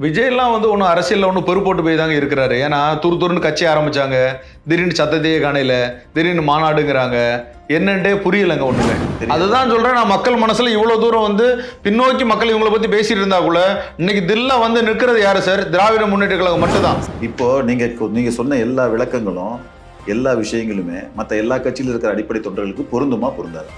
விஜய்லாம் வந்து ஒன்றும் அரசியலில் ஒன்றும் பொறுப்போட்டு போய் தாங்க இருக்கிறாரு. ஏன்னா துரு துருன்னு கட்சி ஆரம்பிச்சாங்க. திடீர்னு சத்தத்தையே காணையில திடீர்னு மாநாடுங்கிறாங்க. என்னன்ட்டே புரியலைங்க ஒண்ணுமே. அதுதான் சொல்றேன் நான் மக்கள் மனசுல இவ்வளவு தூரம் வந்து பின்னோக்கி மக்கள் இவங்களை பத்தி பேசிட்டு இருந்தா கூட இன்னைக்கு தில்ல வந்து நிற்கிறது யாரு சார்? திராவிட முன்னேற்ற கழகம் மட்டும்தான். இப்போ நீங்க நீங்க சொன்ன எல்லா விளக்கங்களும் எல்லா விஷயங்களுமே மத்த எல்லா கட்சியில இருக்கிற அடிப்படை தொண்டர்களுக்கு பொருந்துமா பொருந்தாது?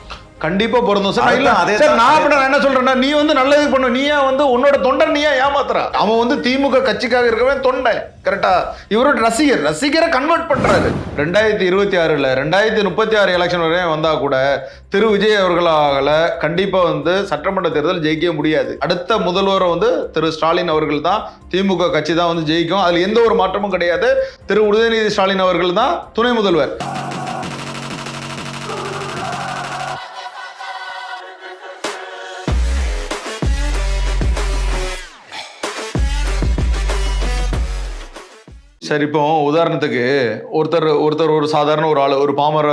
கண்டிப்பா பொருந்தும் சார் இல்ல. அதே சார். நான் அப்படி நான் என்ன சொல்றேன்னா நீ வந்து நல்லது பண்ணு. நீயா வந்து உன்னோட தொண்டர் நீயா ஏமாத்துற. அவன் வந்து திமுக கட்சிக்காக இருக்கவன் தொண்டை. கரெக்டா இவரோட ரசிகர். ரசிகரை கன்வெர்ட் பண்றாரு. ரெண்டாயிரத்தி இருபத்தி ஆறுல ரெண்டாயிரத்தி முப்பத்தி ஆறு எலெக்ஷன் வரையும் வந்தா கூட திரு. விஜய் அவர்களால கண்டிப்பா வந்து சட்டமன்ற தேர்தல் ஜெயிக்க முடியாது. அடுத்த முதல்வர் வந்து திரு. ஸ்டாலின் அவர்கள் தான். திமுக கட்சி தான் வந்து ஜெயிக்கும். அதுல எந்த ஒரு மாற்றமும் கிடையாது. திரு. உதயநிதி ஸ்டாலின் அவர்கள் தான் துணை முதல்வர். சரி இப்போ உதாரணத்துக்கு ஒருத்தர் ஒருத்தர் ஒரு சாதாரண ஒரு ஆள் ஒரு பாமர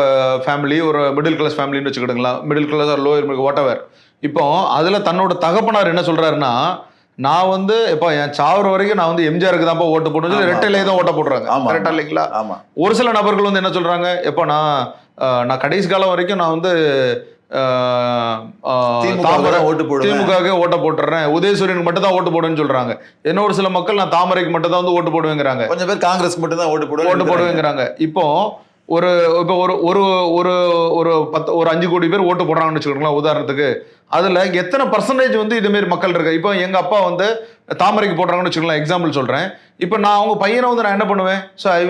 ஃபேமிலி ஒரு மிடில் கிளாஸ் ஃபேமிலின்னு வச்சுக்கிடுங்களா மிடில் கிளாஸ் ஒரு லோயர் வாட் எவர் இப்போ அதில் தன்னோட தகப்பனார் என்ன சொல்றாருன்னா நான் வந்து இப்போ என் சாவர வரைக்கும் நான் வந்து எம்ஜிஆருக்கு தான்ப்பா ஓட்டு ஆமா. ரெட்டையிலே தான் ஓட்ட போடுறாங்க. கரெக்டா இல்லைங்களா ஆமா ஒரு சில நபர்கள் வந்து என்ன சொல்றாங்க எப்போ நான் நான் கடைசி காலம் வரைக்கும் நான் வந்து தாமரை ஓட்டு போடுவேன். திமுகவுக்கு ஓட்ட போட்டுறேன். உதயசூரியனுக்கு மட்டும் தான் ஓட்டு போடுவேன்னு சொல்றாங்க. என்ன ஒரு சில மக்கள் நான் தாமரைக்கு மட்டும் தான் வந்து ஓட்டு போடுவேங்கிறாங்க. கொஞ்சம் பேர் காங்கிரஸ் மட்டும் தான் ஓட்டு போடுவாங்க ஓட்டு போடுவேங்கிறாங்க. இப்போ ஒரு இப்போ ஒரு ஒரு ஒரு ஒரு பத்து ஒரு அஞ்சு கோடி பேர் ஓட்டு போடுறாங்கன்னு வச்சுக்கோங்களேன் உதாரணத்துக்கு. அதுல எத்தனை பர்சன்டேஜ் வந்து இது மாதிரி மக்கள் இருக்கு? இப்போ எங்க அப்பா வந்து தாமரைக்கு போடுறாங்கன்னு வச்சுக்கோங்களேன் எக்ஸாம்பிள் சொல்றேன். இப்போ நான் அவங்க பையனை வந்து நான் என்ன பண்ணுவேன்? So I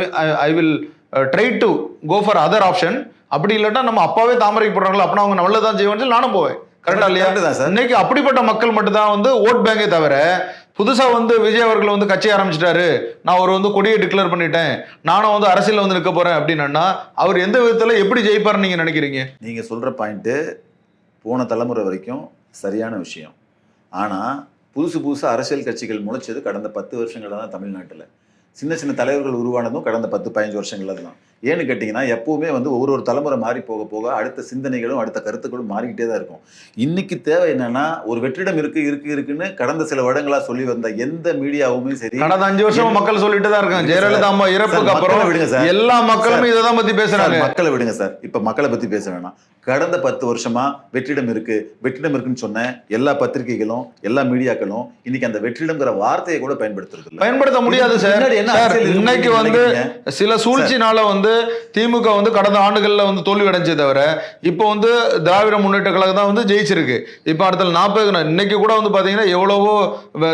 I will try to go for other option அப்படி இல்லாட்டா நம்ம அப்பாவே தாமரைக்கு போடுறாங்களா அப்படின்னா அவங்க நல்லதான் செய்வான்னு சொல்லி நானும் போவேன். கரெக்டா இல்லையா? தான் சார். இன்னைக்கு அப்படிப்பட்ட மக்கள் மட்டும் தான் வந்து ஓட் பேங்கே தவிர புதுசா வந்து விஜய் அவர்கள் வந்து கட்சி ஆரம்பிச்சிட்டாரு. நான் ஒரு வந்து கொடியை டிக்ளேர் பண்ணிட்டேன். நானும் வந்து அரசியல்ல வந்து நிற்க போறேன் அப்படின்னா அவர் எந்த விதத்துல எப்படி ஜெயிப்பாருன்னு நீங்க நினைக்கிறீங்க? நீங்க சொல்ற பாயிண்ட்டு போன தலைமுறை வரைக்கும் சரியான விஷயம். ஆனா புதுசு புதுசு அரசியல் கட்சிகள் முளைச்சது கடந்த பத்து வருஷங்கள்ல தான் தமிழ்நாட்டுல. சின்ன சின்ன தலைவர்கள் உருவானதும் கடந்த பத்து பதினஞ்சு வருஷங்கள்ல தான். ஏன்னு கேட்டிங்கன்னா எப்பவுமே வந்து ஒவ்வொரு ஒரு தலைமுறை மாறி போக போக அடுத்த சிந்தனைகளும் அடுத்த கருத்துக்களும் மாறிக்கிட்டே தான் இருக்கும். இன்னைக்கு தேவை என்னன்னா ஒரு வெற்றிடம் இருக்கு இருக்கு இருக்குன்னு கடந்த சில வருடங்களா சொல்லி வந்த எந்த மீடியாவுமே சரி கடந்த அஞ்சு வருஷமா மக்கள் சொல்லிட்டு தான் இருக்காங்க. ஜெயலலிதா அம்மா இறப்புக்கு அப்புறம் விடுங்க சார். எல்லா மக்களும் இதை தான் பத்தி பேசுறாங்க. சார், மக்களை விடுங்க சார். இப்ப மக்களை பத்தி பேச வேணாம். கடந்த பத்து வருஷமா வெற்றிடம் இருக்கு. வெற்றிடம் இருக்குன்னு சொன்ன எல்லா பத்திரிகைகளும் எல்லா மீடியாக்களும் இன்னைக்கு அந்த வெற்றிடம்ங்கிற வார்த்தையை கூட பயன்படுத்துறது பயன்படுத்த முடியாது சார். என்ன இன்னைக்கு வந்து? சில சூழ்ச்சினால வந்து திமுக வந்து கடந்த ஆண்டுகள்ல வந்து தோல்வி அடைஞ்சே தவிர இப்போ வந்து திராவிட முன்னேற்ற கழகம் தான் வந்து ஜெயிச்சிருக்கு. இப்போ அடுத்த நாற்பது இன்னைக்கு கூட வந்து பாத்தீங்கன்னா எவ்வளவோ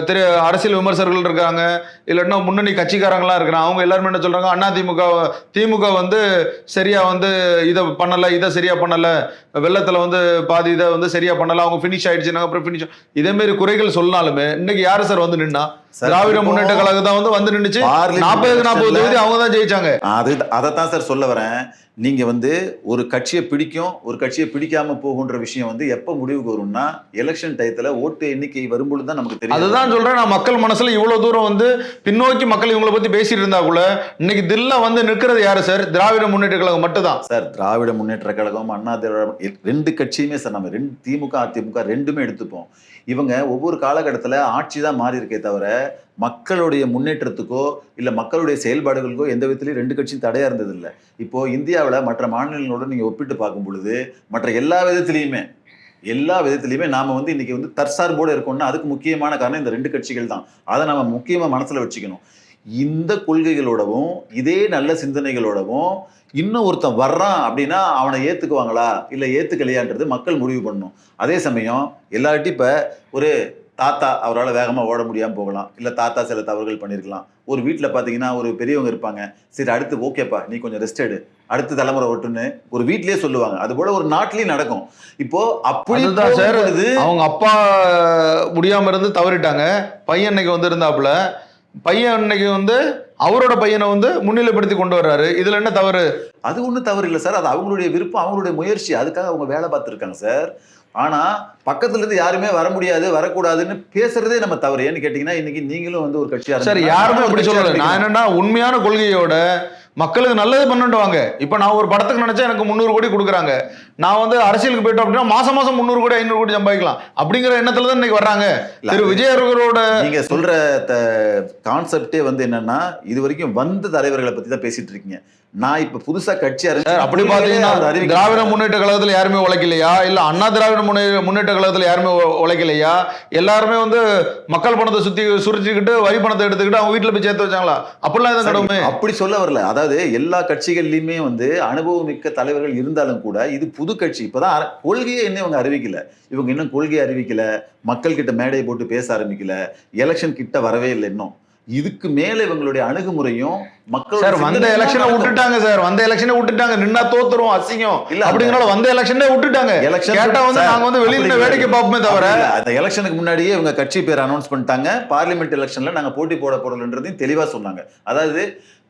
திரு அரசியல் விமர்சகர்கள் இருக்காங்க. இல்லைன்னா முன்னணி கட்சிக்காரங்களாம் இருக்கிறாங்க. அவங்க எல்லாருமே என்ன சொல்றாங்க? அண்ணா திமுக திமுக வந்து சரியா வந்து இதை பண்ணல இதை சரியா பண்ணல. வெள்ளத்துல வந்து பாதி இதை வந்து சரியா பண்ணல. அவங்க ஃபினிஷ் ஆயிடுச்சுனாங்க அப்புறம் ஃபினிஷ் இதே மாதிரி குறைகள் சொன்னாலுமே இன்னைக்கு யாரு சார் வந்து நின்னா? திராவிட முன்னேற்ற கழகம் தான் வந்து வந்து நாற்பதுக்கு நாற்பது எலெக்ஷன்ல- தொகுதி அவங்க தான் ஜெயிச்சாங்க. அது அதைத்தான் சார் சொல்ல வரேன். நீங்க வந்து ஒரு கட்சியை பிடிக்கும் ஒரு கட்சியை பிடிக்காம போகுன்ற விஷயம் வந்து எப்ப முடிவுக்கு வரும்னா எலெக்ஷன் டயத்துல ஓட்டு எண்ணிக்கை வரும்பொழுது தான் நமக்கு தெரியும். அதுதான் சொல்றேன். நான் மக்கள் மனசுல இவ்வளவு தூரம் வந்து பின்னோக்கி மக்கள் இவங்களை பத்தி பேசிட்டு இருந்தா கூட இன்னைக்கு தில்ல வந்து நிற்கிறது யாரு சார்? திராவிட முன்னேற்ற கழகம் மட்டும்தான். சார் திராவிட முன்னேற்ற கழகம் அண்ணா திராவிட ரெண்டு கட்சியுமே சார் நம்ம ரெண்டு திமுக அதிமுக ரெண்டுமே எடுத்துப்போம். இவங்க ஒவ்வொரு காலகட்டத்தில் ஆட்சி தான் மாறி இருக்கே தவிர மக்களுடைய முன்னேற்றத்துக்கோ இல்லை மக்களுடைய செயல்பாடுகளுக்கோ எந்த விதத்துலையும் ரெண்டு கட்சியும் தடையாக இருந்ததில்லை. இப்போது இந்தியாவில் மற்ற மாநிலங்களோட நீங்கள் ஒப்பிட்டு பார்க்கும் பொழுது மற்ற எல்லா விதத்துலையுமே எல்லா விதத்துலையுமே நாம் வந்து இன்னைக்கு வந்து தற்சார்போடு இருக்கோம்னா அதுக்கு முக்கியமான காரணம் இந்த ரெண்டு கட்சிகள் தான். அதை நம்ம முக்கியமாக மனசில் வச்சுக்கணும். இந்த கொள்கைகளோடவும் இதே நல்ல சிந்தனைகளோடவும் இன்னும் ஒருத்தன் வர்றான் அப்படின்னா அவனை ஏற்றுக்குவாங்களா இல்லை ஏற்றுக்கலையான்றது மக்கள் முடிவு பண்ணணும் அதே சமயம் எல்லார்ட்டும் இப்போ ஒரு தாத்தா அவரால் வேகமாக ஓட முடியாமல் போகலாம். இல்லை தாத்தா சில தவறுகள் பண்ணியிருக்கலாம் ஒரு வீட்டில் பார்த்தீங்கன்னா ஒரு பெரியவங்க இருப்பாங்க. சரி அடுத்து ஓகேப்பா நீ கொஞ்சம் ரெஸ்ட் எடு. அடுத்த தலைமுறை ஓட்டுன்னு ஒரு வீட்லயே சொல்லுவாங்க. அது போல ஒரு நாட்டிலயும் நடக்கும். இப்போ அப்படி அதுதான் சார். அவங்க அப்பா முடியாம இருந்து தவறிட்டாங்க. பையன் இன்னைக்கு வந்து இருந்தாப்புல பையன் இன்னைக்கு வந்து அவரோட பையனை வந்து முன்னிலைப்படுத்தி கொண்டு வர்றாரு. இதுல என்ன தவறு? அது ஒன்றும் தவறு இல்லை சார். அது அவங்களுடைய விருப்பம் அவங்களுடைய முயற்சி. அதுக்காக அவங்க வேலை பார்த்துருக்காங்க சார். ஆனா பக்கத்துல இருந்து யாருமே வர முடியாது வரக்கூடாதுன்னு பேசுறதே நம்ம தவறு. ஏன்னு கேட்டீங்கன்னா இன்னைக்கு நீங்களும் வந்து ஒரு கட்சியா சார் யாருமே அப்படி சொல்லல. நான். என்னன்னா உண்மையான கொள்கையோட மக்களுக்கு நல்லது பண்ணிட்டு வாங்க. இப்போ நான் ஒரு படத்துக்கு நினைச்சா எனக்கு முந்நூறு கோடி கொடுக்குறாங்க. நான் வந்து அரசியலுக்கு போயிட்டோம் அப்படின்னா மாசம் மாசம் முந்நூறு கோடி ஐநூறு கோடி சம்பாதிக்கலாம். அப்படிங்கிற எண்ணத்துல தான் இன்னைக்கு வர்றாங்க. திரு விஜய் அவர்களோட நீங்க சொல்ற கான்செப்டே வந்து என்னன்னா இது வரைக்கும் வந்த தலைவர்களை பத்தி தான் பேசிட்டு இருக்கீங்க. நான் இப்ப புதுசா கட்சி அப்படி பாத்தீங்கன்னா. திராவிட முன்னேற்ற கழகத்துல யாருமே உழைக்கலையா? இல்ல அண்ணா திராவிட முன்னே முன்னேற்ற கழகத்துல யாருமே உழைக்கலையா? எல்லாருமே வந்து மக்கள் பணத்தை சுத்தி சுரிச்சுக்கிட்டு வரி பணத்தை எடுத்துக்கிட்டு அவங்க வீட்டுல போய் சேர்த்து வச்சாங்களா? அப்படிலாம் எதுவும் அப்படி சொல்ல வரல. அதாவது எல்லா கட்சிகள்லயுமே வந்து அனுபவமிக்க தலைவர்கள் இருந்தாலும் கூட இது புது கட்சி. இப்பதான் கொள்கையை இன்னும் இவங்க அறிவிக்கல. இவங்க இன்னும் கொள்கையை அறிவிக்கல. மக்கள் கிட்ட மேடையை போட்டு பேச ஆரம்பிக்கல. எலெக்ஷன் கிட்ட வரவே இல்லை இன்னும். இதுக்கு மேல இவங்களுடைய அணுகுமுறையும் மக்கள் சார் வந்த எலெக்ஷனை விட்டுட்டாங்க சார். வந்த எலெக்ஷனை விட்டுட்டாங்க. நின்னா தோத்துரும் அசிங்கம். இல்ல, அப்படிங்கறத வந்த எலெக்ஷனே விட்டுட்டாங்க. எலெக்ஷன் கேட்டா வந்து நாங்க வந்து வெளியில வேடிக்கை பார்ப்போமே தவிர. அந்த எலெக்ஷனுக்கு முன்னாடியே இவங்க கட்சி பேர் அனௌன்ஸ் பண்ணிட்டாங்க. பார்லிமெண்ட் எலெக்ஷன்ல நாங்க போட்டி போட போறோம்ன்றதையும் தெளிவா சொன்னாங்க. அதாவது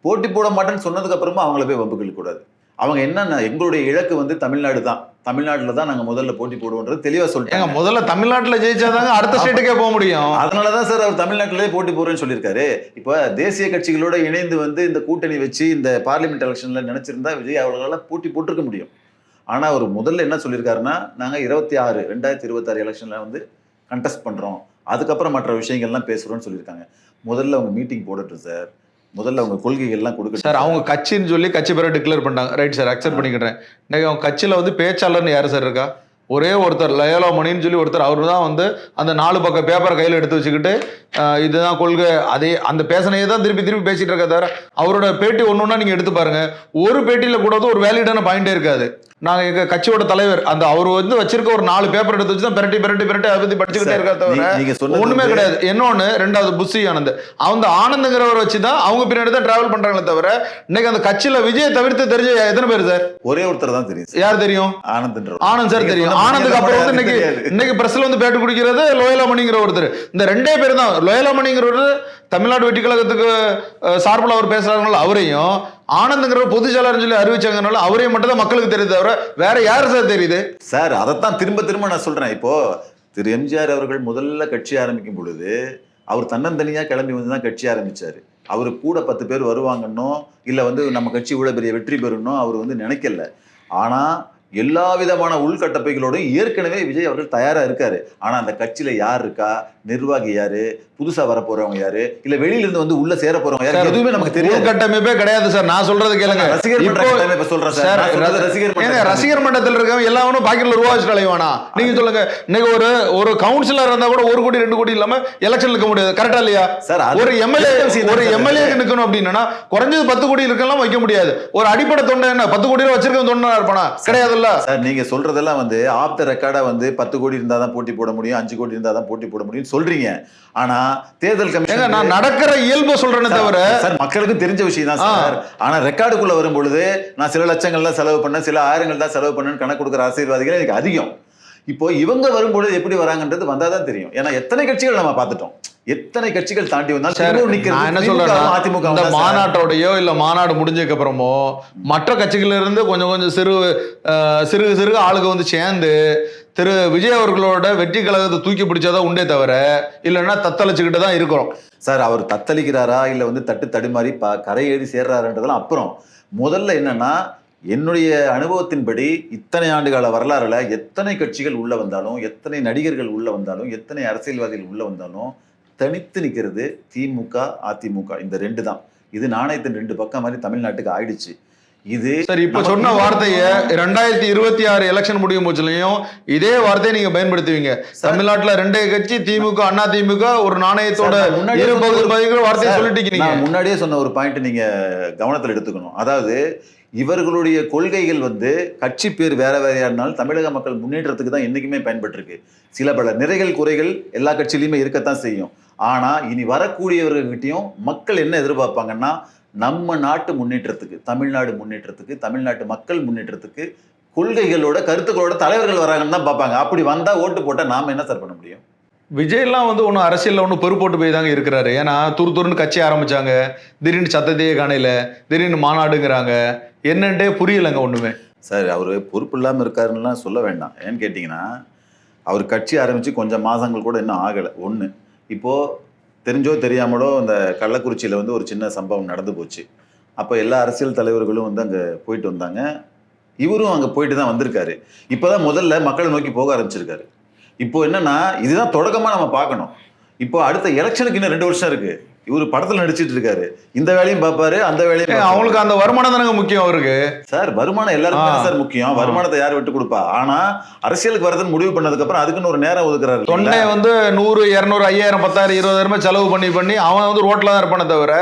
போட்டி போட மாட்டேன்னு சொன்னதுக்கு அப்புறமா அவங்கள போய் வம்புகள் கூடாது அவங்க என்னன்னா எங்களுடைய இலக்கு வந்து தமிழ்நாடு தான். தமிழ்நாட்டுல தான் நாங்க முதல்ல போட்டி போடுவோன்றது தெளிவா ஏங்க சொல்லிட்டாங்க முதல்ல தமிழ்நாட்டுல ஜெயிச்சாதாங்க அடுத்த ஸ்டேட்டுக்கே போக முடியும். அதனாலதான் சார் அவர் தமிழ்நாட்டிலே போட்டி போறேன்னு சொல்லியிருக்காரு. இப்ப தேசிய கட்சிகளோட இணைந்து வந்து இந்த கூட்டணி வச்சு இந்த பார்லிமெண்ட் எலெக்ஷன்ல நினைச்சிருந்தா விஜய் அவர்களால போட்டி போட்டிருக்க முடியும். ஆனா அவர் முதல்ல என்ன சொல்லியிருக்காருன்னா நாங்க இருபத்தி ஆறு ரெண்டாயிரத்தி இருபத்தாறு எலெக்ஷன்ல வந்து கண்டெஸ்ட் பண்றோம். அதுக்கப்புறம் மற்ற விஷயங்கள்லாம் பேசுறோம்னு சொல்லியிருக்காங்க. முதல்ல அவங்க மீட்டிங் போடட்டும் சார். முதல்ல அவங்க கொள்கைகள்லாம் கொடுக்கட்டும். சார் அவங்க கட்சின்னு சொல்லி கட்சி பேரை டிக்ளேர் பண்ணிட்டாங்க. ரைட் சார் அக்செப்ட் பண்ணிக்கிறேன். இன்னைக்கு அவங்க கட்சியில வந்து பேச்சாளர்னு யாரு சார் இருக்கா? ஒரே ஒருத்தர் லயோலா மணின்னு சொல்லி ஒருத்தர் அவர் தான் வந்து அந்த நாலு பக்கம் பேப்பரை கையில் எடுத்து வச்சுக்கிட்டு இதுதான் கொள்கை. அதே அந்த பேசனையே தான் திருப்பி திருப்பி பேசிட்டு இருக்க தவிர அவரோட பேட்டி ஒன்று ஒன்றா நீங்கள் எடுத்து பாருங்க. ஒரு பேட்டியில் கூட ஒரு வேலிடான பாயிண்டே இருக்காது. நாங்கள் எங்கள் கட்சியோட தலைவர் அந்த அவர் வந்து வச்சிருக்க ஒரு நாலு பேப்பர் எடுத்து வச்சு தான் பிரட்டி பிரட்டி பிரட்டி அதை பத்தி படிச்சுக்கிட்டே இருக்கா தவிர வந்து- கிடையாது. இன்னொன்னு ரெண்டாவது புஷி ஆனந்த். அந்த ஆனந்துங்கிறவரை வச்சு தான் அவங்க பின்னாடி தான் டிராவல் பண்றாங்களே தவிர இன்னைக்கு அந்த கட்சியில விஜய் தவிர்த்து தெரிஞ்ச எத்தனை பேர் சார்? ஒரே ஒருத்தர் தான் தெரியும். யார் தெரியும்? ஆனந்த்ன்ற ஆனந்த் சார் தெரியும். ஆனந்துக்கு அப்புறம் வந்து இன்னைக்கு. இன்னைக்கு பிரஸ்ல வந்து பேட்டு குடிக்கிறது லோயலா மணிங்கிற ஒருத்தர். இந்த ரெண்டே பேர் தான். லோயலா மணிங்கிறவர் தமிழ்நாடு வெட்டி கழகத்துக்கு சார்பில் அவர் பேசுறாங்களோ அவரையும் ஆனந்துங்கிற பொதுச்செயலாளர் சொல்லி அறிவிச்சாங்கனால அவரையும் மட்டும் தான் மக்களுக்கு தெரியுது தவிர வேற யாரு சார் தெரியுது? சார் அதைத்தான் திரும்ப திரும்ப நான் சொல்கிறேன் இப்போ திரு எம்ஜிஆர் அவர்கள் முதல்ல கட்சி ஆரம்பிக்கும் பொழுது அவர் தன்னந்தனியாக கிளம்பி வந்து தான் கட்சி ஆரம்பித்தார் அவர் கூட பத்து பேர் வருவாங்கன்னோ இல்லை வந்து நம்ம கட்சி இவ்வளோ பெரிய வெற்றி பெறணும் அவர் வந்து நினைக்கல. ஆனால் எல்லா விதமான உள்கட்டமைகளோடும் ஏற்கனவே விஜய் அவர்கள் தயாரா இருக்காரு. ஆனா அந்த கட்சியில யார் இருக்கா? நிர்வாகி யாரு? புதுசா வர போறவங்க யாரு? இல்ல வெளியில இருந்து வந்து உள்ள சேர போறவங்க யாரு? எதுவுமே நமக்கு தெரியாது. உள்கட்டமைப்பே கிடையாது சார். நான் சொல்றது கேளுங்க. ரசிகர் கட்டமைப்பை சொல்றேன் சார். ரசிகர் கட்டமைப்பு. ரசிகர் மன்றத்தில் இருக்கவங்க எல்லாரும் பாக்கெட்ல ரூபா வச்சுட்டு அலைவானா? நீங்க சொல்லுங்க. இன்னைக்கு ஒரு ஒரு கவுன்சிலர் இருந்தா கூட ஒரு கோடி ரெண்டு கோடி இல்லாம எலெக்ஷன் நிற்க முடியாது. கரெக்டா இல்லையா? சார் ஒரு எம்எல்ஏ ஒரு எம்எல்ஏ இது? நிக்கணும் அப்படின்னா குறைஞ்சது பத்து கோடி இருக்கலாம் வைக்க முடியாது. ஒரு அடிப்படை தொண்டை என்ன? பத்து கோடி ரூபா வச்சிருக்க தொண்டனா இருப்பானா? கிடையாதுல்ல சார் நீங்க சொல்றதெல்லாம் வந்து ஆப் த ரெக்கார்டா வந்து பத்து கோடி இருந்தா தான் போட்டி போட முடியும் அஞ்சு கோடி இருந்தா தான் போட்டி போட முடியும் சொல்றீங்க. ஆனா தேர்தல் கமிஷன் நான் நடக்கிற இயல்பை சொல்றேனே தவிர. சார் மக்களுக்கு தெரிஞ்ச விஷயம் தான் சார். ஆனா ரெக்கார்டுக்குள்ள வரும் பொழுது நான் சில லட்சங்கள் தான் செலவு பண்ணேன் சில ஆயிரங்கள் தான் செலவு பண்ணேன்னு கணக்கு கொடுக்குற அரசியல்வாதிகள் எனக்கு அதிகம். இப்போ இவங்க வரும்பொழுது எப்படி வராங்கன்றது வந்தாதான் தெரியும். ஏன்னா எத்தனை கட்சிகள் நம்ம பார்த்துட்டோம்? எத்தனை கட்சிகள் தாண்டி வந்தாலும் என்ன சொல்றேன்னா அதிமுக இந்த தான். மாநாட்டோடயோ இல்ல மாநாடு முடிஞ்சதுக்கு அப்புறமோ மற்ற கட்சிகள்ல இருந்து கொஞ்சம் கொஞ்சம் சிறு சிறுக சிறுக ஆளுங்க வந்து சேர்ந்து திரு விஜய் அவர்களோட வெற்றி கழகத்தை தூக்கி பிடிச்சாதான் உண்டே தவிர இல்லைன்னா தத்தளிச்சுக்கிட்டு தான் இருக்கிறோம். சார் அவர் தத்தளிக்கிறாரா? இல்ல வந்து தட்டு தடுமாறி ப கரையேறி சேர்றாருன்றதெல்லாம் அப்புறம். முதல்ல என்னன்னா என்னுடைய அனுபவத்தின்படி இத்தனை ஆண்டுகால வரலாறுல எத்தனை கட்சிகள் உள்ள வந்தாலும் எத்தனை நடிகர்கள் உள்ள வந்தாலும் எத்தனை அரசியல்வாதிகள் உள்ள வந்தாலும் தனித்து நிற்கிறது திமுக அதிமுக இந்த ரெண்டு தான். இது நாணயத்தின் ரெண்டு பக்கம் மாதிரி தமிழ்நாட்டுக்கு ஆயிடுச்சு. இது சரி இப்ப சொன்ன வார்த்தைய ரெண்டாயிரத்தி இருபத்தி ஆறு எலெக்ஷன் முடியும் போச்சுலயும் இதே வார்த்தையை நீங்க பயன்படுத்துவீங்க. தமிழ்நாட்டுல ரெண்டே கட்சி திமுக அண்ணா திமுக ஒரு நாணயத்தோட இரு சொன்ன பகுதி வார்த்தையை நான் முன்னாடியே சொன்ன ஒரு பாயிண்ட் நீங்க கவனத்தில் எடுத்துக்கணும். அதாவது இவர்களுடைய கொள்கைகள் வந்து கட்சி பேர் வேற வேறையா இருந்தாலும் தமிழக மக்கள் முன்னேற்றத்துக்கு தான் என்றைக்குமே பயன்பட்டிருக்கு. சில பல நிறைகள் குறைகள் எல்லா கட்சியிலையுமே இருக்கத்தான் செய்யும். ஆனால் இனி வரக்கூடியவர்கள்கிட்டயும் மக்கள் என்ன எதிர்பார்ப்பாங்கன்னா நம்ம நாட்டு முன்னேற்றத்துக்கு தமிழ்நாடு முன்னேற்றத்துக்கு தமிழ்நாட்டு மக்கள் முன்னேற்றத்துக்கு கொள்கைகளோட கருத்துக்களோட தலைவர்கள் வராங்கன்னு தான் பார்ப்பாங்க. அப்படி வந்தால் ஓட்டு போட்டால் நாம் என்ன சார் பண்ண முடியும்? விஜய்லாம் வந்து ஒன்றும் அரசியலில் ஒன்றும் பொறுப்போட்டு போய் தாங்க இருக்கிறாரு. ஏன்னா துரு துருன்னு கட்சி ஆரம்பிச்சாங்க. திடீர்னு சத்தத்தையே காணையில திடீர்னு மாநாடுங்கிறாங்க. என்னன்ட்டே புரியலைங்க ஒண்ணுமே. சார் அவர் பொறுப்பு இல்லாமல் இருக்காருன்னுலாம் சொல்ல வேண்டாம். ஏன்னு கேட்டிங்கன்னா அவர் கட்சி ஆரம்பித்து கொஞ்சம் மாதங்கள் கூட இன்னும் ஆகலை. ஒன்று இப்போது தெரிஞ்சோ தெரியாமலோ அந்த கள்ளக்குறிச்சியில் வந்து ஒரு சின்ன சம்பவம் நடந்து போச்சு. அப்போ எல்லா அரசியல் தலைவர்களும் வந்து அங்கே போயிட்டு வந்தாங்க. இவரும் அங்கே போயிட்டு தான் வந்திருக்காரு. இப்போதான் முதல்ல மக்களை நோக்கி போக ஆரம்பிச்சிருக்காரு. இப்போ என்னன்னா இதுதான் தொடக்கமாக நம்ம பார்க்கணும். இப்போ அடுத்த எலெக்ஷனுக்கு இன்னும் ரெண்டு வருஷம் இருக்கு. இவர் படத்தில் நடிச்சிட்டு இருக்காரு. இந்த வேலையும் பார்ப்பாரு அந்த வேலையும். அவங்களுக்கு அந்த வருமானம் தானங்க முக்கியம் அவருக்கு? சார் வருமானம் எல்லாருக்கும். சார் முக்கியம். வருமானத்தை யார் விட்டு கொடுப்பா? ஆனா அரசியலுக்கு வரதுன்னு முடிவு பண்ணதுக்கு அப்புறம் அதுக்குன்னு ஒரு நேரம் ஒதுக்குறாரு தொண்டை? வந்து நூறு இரநூறு ஐயாயிரம் பத்தாயிரம் இருபதாயிரமா செலவு பண்ணி பண்ணி அவன் வந்து ரோட்ல தான் இருப்பானே தவிர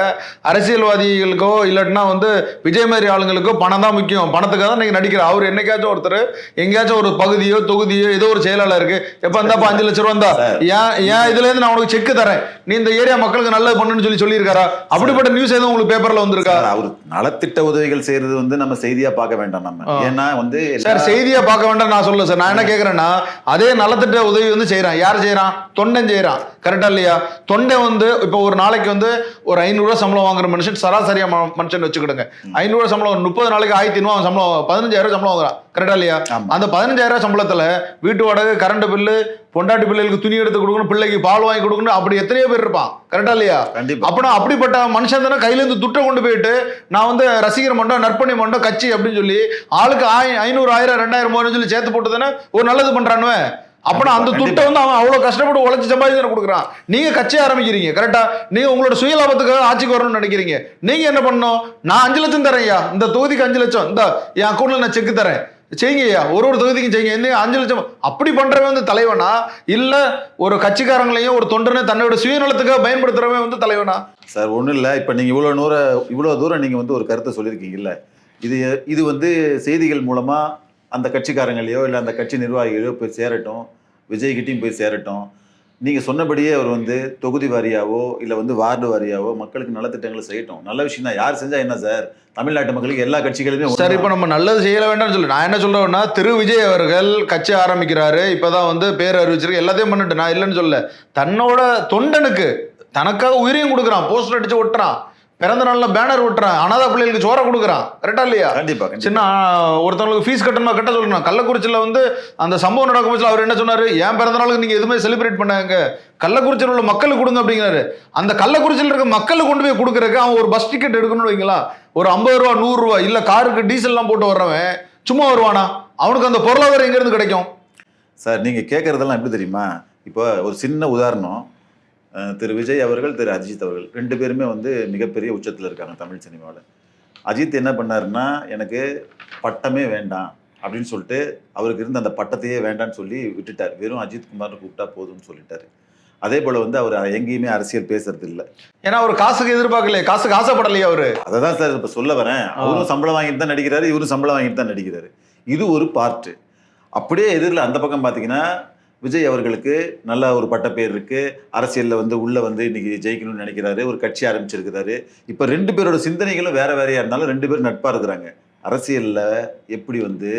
அரசியல்வாதிகளுக்கோ இல்லாட்டினா வந்து விஜய் மாதிரி ஆளுங்களுக்கோ பணம் தான் முக்கியம். பணத்துக்காக தான் நீங்க நடிக்கிற அவர் என்னைக்காச்சும் ஒருத்தர் எங்கேயாச்சும் ஒரு பகுதியோ தொகுதியோ ஏதோ ஒரு செயலாளர் இருக்கு. எப்ப இந்தாப்பா அஞ்சு லட்ச ரூபா ஏன் ஏன் இதுல இருந்து நான் உனக்கு செக் தரேன்? நீ இந்த ஏரியா மக்களுக்கு நல்லது பண்ணுன்னு சொல்லி சொல்லியிருக்காரா? அப்படிப்பட்ட நியூஸ் எதுவும் உங்களுக்கு பேப்பர்ல வந்திருக்கா? அவர் நலத்திட்ட உதவிகள் செய்யறது வந்து நம்ம செய்தியா பார்க்க வேண்டாம் நம்ம. ஏன்னா வந்து சார் செய்தியா பார்க்க வேண்டாம் நான் சொல்ல சார். நான் என்ன கேக்குறேன்னா அதே நலத்திட்ட உதவி வந்து செய்யறான் யார் செய்யறான் தொண்டன் செய்யறான் கரெக்டா இல்லையா? தொண்டை வந்து இப்போ ஒரு நாளைக்கு வந்து ஒரு ஐநூறுரூவா சம்பளம் வாங்குற மனுஷன் சராசரியா மனுஷன் வச்சுக்கிடுங்க. ஐநூறுரூவா சம்பளம் ஒரு முப்பது நாளைக்கு ஆயிரத்தி ஐநூறு அவன் சம்பளம் பதினஞ்சாயிரம் சம்பளம் வாங்குறான். கரெக்டா இல்லையா. அந்த பதினஞ்சாயிரம் சம்பளத்துல வீட்டு வாடகை கரண்ட் பில்லு பொண்டாட்டி பிள்ளைகளுக்கு துணி எடுத்து கொடுக்கணும் பிள்ளைக்கு பால் வாங்கி கொடுக்கணும் அப்படி எத்தனையோ பேர் இருப்பான். கரெக்டா இல்லையா? கண்டிப்பா. அப்பனா அப்படிப்பட்ட மனுஷன் தானே கையில இருந்து துட்டை கொண்டு போயிட்டு நான் வந்து ரசிகர் மன்றம் நற்பணி மன்றம் கட்சி அப்படின்னு சொல்லி ஆளுக்கு ஆய் ஐநூறு ஆயிரம் ரெண்டாயிரம் மூவாயிரம் சொல்லி சேர்த்து போட்டு தானே ஒரு நல்லது பண்றானுவன் அப்பனா அந்த. துட்டை வந்து அவன் அவ்வளவு கஷ்டப்பட்டு உழைச்சி சம்பாதிச்சு கொடுக்குறான். நீங்க கட்சி ஆரம்பிக்கிறீங்க கரெக்டா நீங்க உங்களோட சுயலாபத்துக்காக ஆட்சிக்கு வரணும்னு நினைக்கிறீங்க. நீங்க என்ன பண்ணணும்? நான் அஞ்சு லட்சம் தரேன் ஐயா. இந்த தொகுதிக்கு அஞ்சு லட்சம். இந்த என் அக்கௌண்ட்ல நான் செக் தரேன். செய்யுங்க ஐயா ஒரு ஒரு தொகுதிக்கும் செய்யுங்க என்ன அஞ்சு லட்சம்? அப்படி பண்றவன் வந்து தலைவனா? இல்ல ஒரு கட்சிக்காரங்களையும் ஒரு தொண்டனை தன்னோட சுயநலத்துக்காக பயன்படுத்துறவன் வந்து தலைவனா? சார் ஒண்ணும் இல்ல. இப்ப நீங்க இவ்வளவு நூற இவ்வளவு தூரம் நீங்க வந்து ஒரு கருத்தை சொல்லியிருக்கீங்கல்ல இது இது வந்து செய்திகள் மூலமா அந்த கட்சிக்காரங்களையோ இல்ல அந்த கட்சி நிர்வாகிகளையோ போய் சேரட்டும். விஜய்கிட்டையும் போய் சேரட்டும். நீங்கள் சொன்னபடியே அவர் வந்து தொகுதி வாரியாவோ இல்லை வந்து வார்டு வாரியாவோ மக்களுக்கு நலத்திட்டங்களை செய்யட்டும். நல்ல விஷயம் தான் யார் செஞ்சால் என்ன சார்? தமிழ்நாட்டு மக்களுக்கு எல்லா கட்சிகளுமே சார் இப்போ நம்ம நல்லது செய்யல வேண்டாம்னு சொல்லி நான் என்ன சொல்கிறேன்னா திரு விஜய் அவர்கள் கட்சி ஆரம்பிக்கிறாரு. இப்பதான் வந்து பேர் அறிவிச்சிருக்கு. எல்லாத்தையும் பண்ணிட்டு நான் இல்லைன்னு சொல்ல தன்னோட தொண்டனுக்கு தனக்காக உயிரையும் கொடுக்குறான். போஸ்டர் அடித்து ஒட்டுறான். பிறந்த நாள்ல பேனர் ஒட்டுறான் அனாதை பிள்ளைகளுக்கு சோற கொடுக்குறான். கரெக்டா இல்லையா? கண்டிப்பா சின்ன ஒருத்தவங்களுக்கு ஃபீஸ் கட்டணுமா? கட்ட சொல்லணும் கள்ளக்குறிச்சியில் வந்து அந்த சம்பவம் நடக்கும் போது அவர் என்ன சொன்னாரு? என் பிறந்த நாளுக்கு நீங்க எதுவுமே செலிப்ரேட் பண்ணாங்க கள்ளக்குறிச்சியில் உள்ள மக்களுக்கு கொடுங்க அப்படிங்கிறாரு. அந்த கள்ளக்குறிச்சியில் இருக்க மக்களுக்கு கொண்டு போய் கொடுக்கறதுக்கு அவன் ஒரு பஸ் டிக்கெட் எடுக்கணும்னு வைங்களா? ஒரு ஐம்பது ரூபா நூறு ரூபா இல்ல காருக்கு டீசல்லாம் போட்டு வர்றவன் சும்மா வருவானா? அவனுக்கு அந்த பொருளாதாரம் எங்க இருந்து கிடைக்கும்? சார் நீங்க கேட்கறதெல்லாம் எப்படி தெரியுமா? இப்போ ஒரு சின்ன உதாரணம். திரு விஜய் அவர்கள் திரு அஜித் அவர்கள் ரெண்டு பேருமே வந்து மிகப்பெரிய உச்சத்தில் இருக்காங்க தமிழ் சினிமாவில். அஜித் என்ன பண்ணாருன்னா எனக்கு பட்டமே வேண்டாம் அப்படின்னு சொல்லிட்டு அவருக்கு இருந்த அந்த பட்டத்தையே வேண்டாம்னு சொல்லி விட்டுட்டார். வெறும் அஜித் குமார்னு கூப்பிட்டா போதும்னு சொல்லிட்டாரு. அதே போல வந்து அவர் எங்கேயுமே அரசியல் பேசுறது இல்லை. ஏன்னா அவர் காசுக்கு எதிர்பார்க்கலையே. காசுக்கு ஆசைப்படலையே அவரு. அதை தான் சார் இப்போ சொல்ல வரேன். அவரும் சம்பளம் வாங்கிட்டு தான் நடிக்கிறாரு இவரும் சம்பளம் வாங்கிட்டு தான் நடிக்கிறாரு. இது ஒரு பார்ட்டு அப்படியே எதிரில் அந்த பக்கம் பார்த்தீங்கன்னா விஜய் அவர்களுக்கு நல்ல ஒரு பட்டப்பேர் இருக்குது அரசியலில் வந்து உள்ளே வந்து இன்றைக்கி ஜெயிக்கணும்னு நினைக்கிறாரு. ஒரு கட்சி ஆரம்பிச்சிருக்கிறாரு. இப்போ ரெண்டு பேரோட சிந்தனைகளும் வேறு வேறையாக இருந்தாலும் ரெண்டு பேரும் நட்பாக இருக்கிறாங்க. அரசியலில் எப்படி வந்து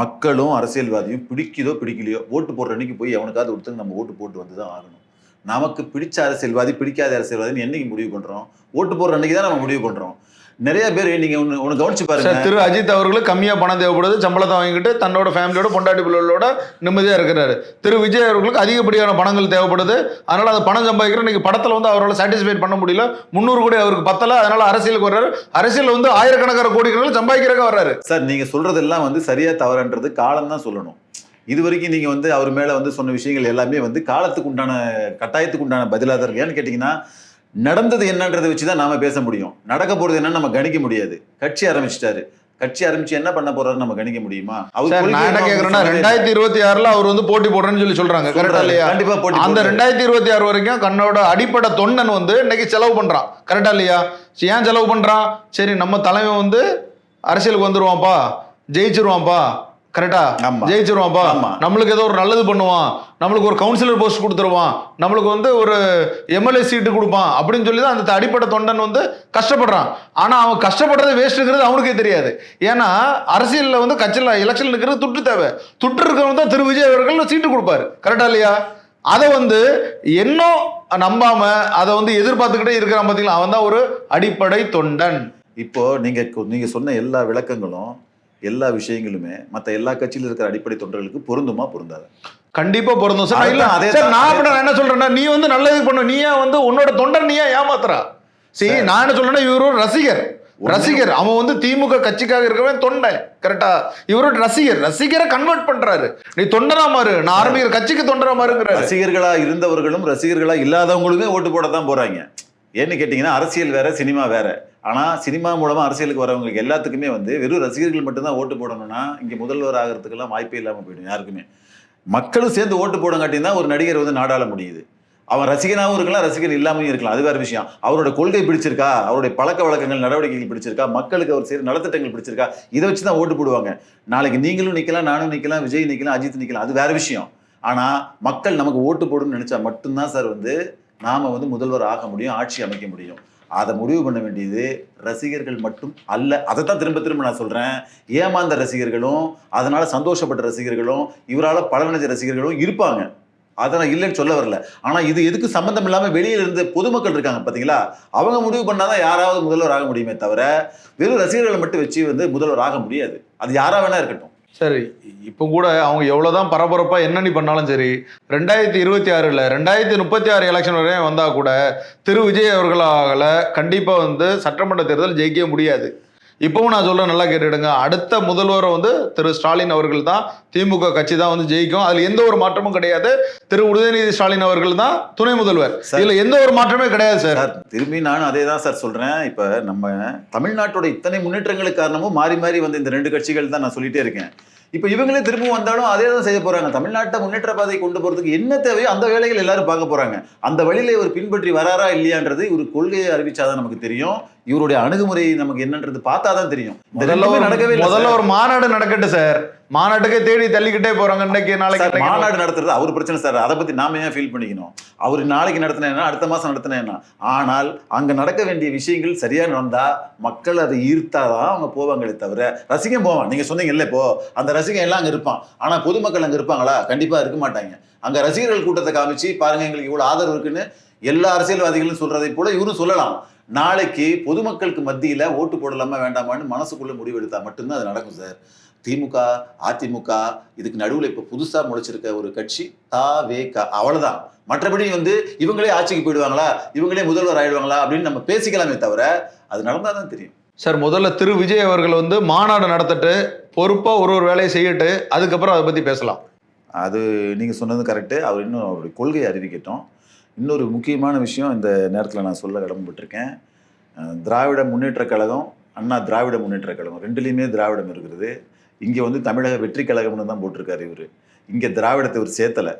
மக்களும் அரசியல்வாதியும் பிடிக்குதோ பிடிக்கலையோ ஓட்டு போடுற அன்றைக்கி போய் எவனுக்காவது ஒருத்தங்க நம்ம ஓட்டு போட்டு வந்து தான் ஆகணும். நமக்கு பிடிச்ச அரசியல்வாதி பிடிக்காத அரசியல்வாதின்னு என்னைக்கு முடிவு பண்ணுறோம் ஓட்டு போடுற அன்றைக்கி தான் நம்ம முடிவு பண்ணுறோம் நிறைய பேர் நீங்க ஒன்று ஒன்று கவனிச்சு பாருங்க. திரு அஜித் அவர்களுக்கு கம்மியா பணம் தேவைப்படுது. சம்பளத்தை வாங்கிட்டு தன்னோட ஃபேமிலியோட பொண்டாட்டி பிள்ளைகளோட நிம்மதியா இருக்கிறாரு. திரு விஜய் அவர்களுக்கு அதிகப்படியான பணங்கள் தேவைப்படுது. அதனால அந்த பணம் சம்பாதிக்கிற இன்னைக்கு படத்துல வந்து அவரால் சாட்டிஸ்ஃபைட் பண்ண முடியல. முந்நூறு கோடி அவருக்கு பத்தல. அதனால அரசியலுக்கு வர்றாரு. அரசியல் வந்து ஆயிரக்கணக்கான கோடிகள் சம்பாதிக்கிறக்க வர்றாரு. சார் நீங்க சொல்றதெல்லாம் வந்து சரியா தவறுன்றது காலம் தான் சொல்லணும். இது வரைக்கும் நீங்க வந்து அவர் மேல வந்து சொன்ன விஷயங்கள் எல்லாமே வந்து காலத்துக்கு உண்டான கட்டாயத்துக்கு உண்டான பதிலாக தான் இருக்கு. ஏன்னு கேட்டீங்கன்னா நடந்தது என்னன்றதை வச்சு தான் நாம பேச முடியும். நடக்க போறது என்னன்னு நம்ம கணிக்க முடியாது. கட்சி ஆரம்பிச்சிட்டாரு. கட்சி ஆரம்பிச்சு என்ன பண்ண போறாரு நம்ம கணிக்க முடியுமா? அவர் நான் என்ன கேக்குறேன்னா. ரெண்டாயிரத்தி இருபத்தி ஆறுல அவர் வந்து போட்டி போடுறேன்னு சொல்லி சொல்றாங்க. கரெக்டா. இல்லையா? கண்டிப்பா போட்டி அந்த. ரெண்டாயிரத்தி இருபத்தி ஆறு வரைக்கும் கண்ணோட அடிப்படை தொண்டன் வந்து இன்னைக்கு செலவு பண்றான். கரெக்டா இல்லையா? ஏன் செலவு பண்றான்? சரி நம்ம தலைவன் வந்து அரசியலுக்கு வந்துருவான்ப்பா. ஜெயிச்சிருவான்ப்பா. கரெக்டா. ஜெயிச்சிருவான்ப்பா. நம்மளுக்கு ஏதோ ஒரு நல்லது பண்ணுவான். நம்மளுக்கு ஒரு கவுன்சிலர் போஸ்ட் கொடுத்துருவான். நம்மளுக்கு வந்து ஒரு எம்எல்ஏ சீட்டு கொடுப்பான் அப்படின்னு சொல்லி தான் அந்த அடிப்படை தொண்டன் வந்து கஷ்டப்படுறான். ஆனா அவன் கஷ்டப்படுறது வேஸ்ட்டுங்கிறது அவனுக்கே தெரியாது. ஏன்னா அரசியல்ல வந்து கட்சியில் எலெக்ஷன் நிற்கிறது துட்டு தேவை. துட்டு இருக்கிறவங்க தான் திரு விஜய் அவர்கள் சீட்டு கொடுப்பாரு. கரெக்டா இல்லையா? அதை வந்து இன்னும் நம்பாம அதை வந்து எதிர்பார்த்துக்கிட்டே இருக்கிறான் பார்த்தீங்களா அவன் தான் ஒரு அடிப்படை தொண்டன். இப்போ நீங்க நீங்க சொன்ன எல்லா விளக்கங்களும் எல்லா விஷயங்களுமே மத்த எல்லா கட்சியில இருக்கிற அடிப்படை தொண்டர்களுக்கு பொருந்துமா பொருந்தாது? கண்டிப்பா பொருந்தும். சார் இல்ல அதே சார் நான் அப்படி என்ன சொல்றேன்னா நீ வந்து நல்லது பண்ணு. நீ ஏன் வந்து உன்னோட தொண்டன் நீ ஏன் ஏமாத்துறா. சரி நான் என்ன சொல்றேன்னா இவர் ரசிகர். ரசிகர். அவன் வந்து திமுக கட்சிக்காக இருக்கவன் தொண்டன் கரெக்டா இவரோட ரசிகர். ரசிகரை கன்வெர்ட் பண்றாரு. நீ தொண்டனா மாறு. நான் ஆரம்பிக்கிற கட்சிக்கு தொண்டரா மாறுங்கிறாரு. ரசிகர்களா இருந்தவர்களும் ரசிகர்களா இல்லாதவங்களுமே ஓட்டு போட தான் போறாங்க. ஏன்னு கேட்டிங்கன்னா அரசியல் வேற சினிமா வேற. ஆனால் சினிமா மூலமாக அரசியலுக்கு வரவங்களுக்கு எல்லாத்துக்குமே வந்து வெறும் ரசிகர்கள் மட்டும்தான் ஓட்டு போடணும்னா இங்கே முதல்வர் ஆகிறதுக்கெல்லாம் வாய்ப்பே இல்லாமல் போயிடும் யாருக்குமே. மக்களும் சேர்ந்து ஓட்டு போடங்காட்டியும் தான் ஒரு நடிகர் வந்து நாடாள முடியுது. அவன் ரசிகனாகவும் இருக்கலாம் ரசிகன் இல்லாமையும் இருக்கலாம். அது வேற விஷயம். அவரோட கொள்கை பிடிச்சிருக்கா? அவருடைய பழக்க வழக்கங்கள் நடவடிக்கைகள் பிடிச்சிருக்கா? மக்களுக்கு அவர் செய்கிற நலத்திட்டங்கள் பிடிச்சிருக்கா? இதை வச்சு தான் ஓட்டு போடுவாங்க. நாளைக்கு நீங்களும் நிற்கலாம் நானும் நிற்கலாம் விஜய் நிற்கலாம் அஜித் நிற்கலாம் அது வேற விஷயம். ஆனால் மக்கள் நமக்கு ஓட்டு போடணும்னு நினச்சா மட்டும்தான் சார் வந்து நாம் வந்து முதல்வர் ஆக முடியும் ஆட்சி அமைக்க முடியும். அதை முடிவு பண்ண வேண்டியது ரசிகர்கள் மட்டும் அல்ல அதை தான் திரும்ப திரும்ப நான் சொல்கிறேன் ஏமாந்த ரசிகர்களும் அதனால் சந்தோஷப்பட்ட ரசிகர்களும் இவரால் பலனடைஞ்ச ரசிகர்களும் இருப்பாங்க. அதை நான் இல்லைன்னு சொல்ல வரல. ஆனால் இது எதுக்கு சம்மந்தம் இல்லாமல் வெளியில இருந்து பொதுமக்கள் இருக்காங்க பார்த்தீங்களா அவங்க முடிவு பண்ணாதான் யாராவது முதல்வர் ஆக முடியுமே தவிர வெறும் ரசிகர்களை மட்டும் வச்சு வந்து முதல்வர் ஆக முடியாது. அது யாராக வேணா இருக்கட்டும். சரி இப்போ கூட அவங்க எவ்வளோதான் பரபரப்பாக என்னென்னு பண்ணாலும் சரி ரெண்டாயிரத்தி இருபத்தி ஆறில் ரெண்டாயிரத்தி முப்பத்தி ஆறு எலெக்ஷன் வரையும் வந்தால் கூட திரு விஜய் அவர்களால் கண்டிப்பாக வந்து சட்டமன்ற தேர்தல் ஜெயிக்க முடியாது. இப்பவும் நான் சொல்றேன் நல்லா கேட்டுடுங்க. அடுத்த முதல்வரை வந்து திரு ஸ்டாலின் அவர்கள் தான். திமுக கட்சி தான் வந்து ஜெயிக்கும். அதுல எந்த ஒரு மாற்றமும் கிடையாது. திரு உதயநிதி ஸ்டாலின் அவர்கள் தான் துணை முதல்வர். இதுல எந்த ஒரு மாற்றமே கிடையாது சார். திரும்பி நானும் அதே தான் சார் சொல்றேன். இப்ப நம்ம தமிழ்நாட்டோட இத்தனை முன்னேற்றங்களுக்கு காரணமும் மாறி மாறி வந்து இந்த ரெண்டு கட்சிகள் தான் நான் சொல்லிட்டே இருக்கேன். இப்ப இவங்களே திரும்ப வந்தாலும் அதே தான் செய்ய போறாங்க. தமிழ்நாட்டை முன்னேற்ற பாதை கொண்டு போறதுக்கு என்ன தேவையோ அந்த வேலைகள் எல்லாரும் பார்க்க போறாங்க. அந்த வழியில இவர் பின்பற்றி வராரா இல்லையான்றது இவர் கொள்கையை அறிவிச்சாதான் நமக்கு தெரியும். இவருடைய அணுகுமுறை நமக்கு என்னன்றது பார்த்தாதான் தெரியும். ஒரு நடக்கவே முதல்ல. ஒரு மாநாடு நடக்கட்டும் சார். மாநாட்டுக்கே தேடி தள்ளிக்கிட்டே போறாங்க இன்னைக்கு நாளைக்கு மாநாடு நடத்துறது அவர் பிரச்சனை சார். அதை பத்தி நாம ஏன் ஃபீல் பண்ணிக்கணும்? அவர் நாளைக்கு நடத்தினா அடுத்த மாசம் நடத்தினா ஆனால் அங்க நடக்க வேண்டிய விஷயங்கள் சரியா நடந்தா மக்கள் அதை ஈர்த்தாதான் அவங்க போவாங்களே தவிர ரசிகன் போவான். நீங்க சொன்னீங்கல்ல இப்போ அந்த ரசிகன் எல்லாம் அங்க இருப்பான். ஆனா பொதுமக்கள் அங்க இருப்பாங்களா? கண்டிப்பா இருக்க மாட்டாங்க. அங்க ரசிகர்கள் கூட்டத்தை காமிச்சு பாருங்க எங்களுக்கு இவ்வளவு ஆதரவு இருக்குன்னு எல்லா அரசியல்வாதிகளும் சொல்றதை போல இவரும் சொல்லலாம். நாளைக்கு பொதுமக்களுக்கு மத்தியில ஓட்டு போடலாமா வேண்டாமான்னு மனசுக்குள்ள முடிவெடுத்தா மட்டும்தான் அது நடக்கும் சார். திமுக அதிமுக இதுக்கு நடுவுல இப்ப புதுசா முளைச்சிருக்க ஒரு கட்சி தாவேக அவ்வளவுதான். மற்றபடி வந்து இவங்களே ஆட்சிக்கு போயிடுவாங்களா? இவங்களே முதல்வர் ஆயிடுவாங்களா? அப்படின்னு நம்ம பேசிக்கலாமே தவிர அது நடந்தாதான் தெரியும். சார் முதல்ல திரு. விஜய் அவர்கள் வந்து மாநாடு நடத்திட்டு பொறுப்பா ஒரு ஒரு வேலையை செய்யட்டு அதுக்கப்புறம் அதை பத்தி பேசலாம். அது நீங்க சொன்னது கரெக்டு அவர் இன்னும் அவருடைய கொள்கையை அறிவிக்கட்டும். இன்னொரு முக்கியமான விஷயம் இந்த நேரத்தில் நான் சொல்ல கடமைப்பட்டிருக்கேன். திராவிட முன்னேற்றக் கழகம் அண்ணா திராவிட முன்னேற்றக் கழகம். ரெண்டுலேயுமே திராவிடம் இருக்கிறது. இங்கே வந்து தமிழக வெற்றி கழகம்னு தான் போட்டிருக்காரு இவர். இங்கே திராவிடத்தை இவர் சேர்த்தலை.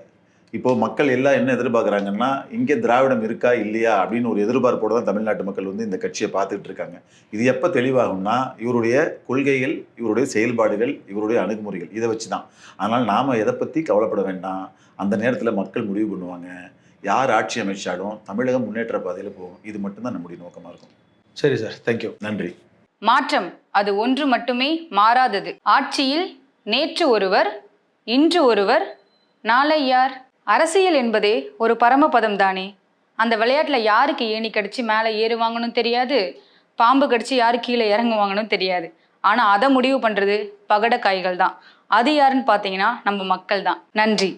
இப்போ மக்கள் எல்லாம் என்ன எதிர்பார்க்குறாங்கன்னா இங்கே திராவிடம் இருக்கா இல்லையா அப்படின்னு ஒரு எதிர்பார்ப்போடு தான் தமிழ்நாட்டு மக்கள் வந்து இந்த கட்சியை பார்த்துட்டு இருக்காங்க. இது எப்போ தெளிவாகும்னா இவருடைய கொள்கைகள் இவருடைய செயல்பாடுகள் இவருடைய அணுகுமுறைகள் இதை வச்சு தான் அதனால் நாம் எதை பற்றி கவலைப்பட வேண்டாம். அந்த நேரத்தில் மக்கள் முடிவு பண்ணுவாங்க. யார் ஆட்சி அமைச்சாலும் தமிழகம் முன்னேற்ற பாதையில் போகும். இது மட்டும்தான் நம்முடைய நோக்கமாக இருக்கும். சரி சார். தேங்க்யூ நன்றி. மாற்றம் அது ஒன்று மட்டுமே மாறாதது. ஆட்சியில் நேற்று ஒருவர் இன்று ஒருவர் நாளை யார்? அரசியல் என்பதே ஒரு பரமபதம் தானே. அந்த விளையாட்டில் யாருக்கு ஏணி கடிச்சு மேலே ஏறுவாங்கன்னு தெரியாது பாம்பு கடிச்சு யாரு கீழே இறங்குவாங்கன்னு தெரியாது. ஆனால் அதை முடிவு பண்ணுறது பகட காய்கள் தான். அது யாருன்னு பார்த்தீங்கன்னா நம்ம மக்கள் தான். நன்றி.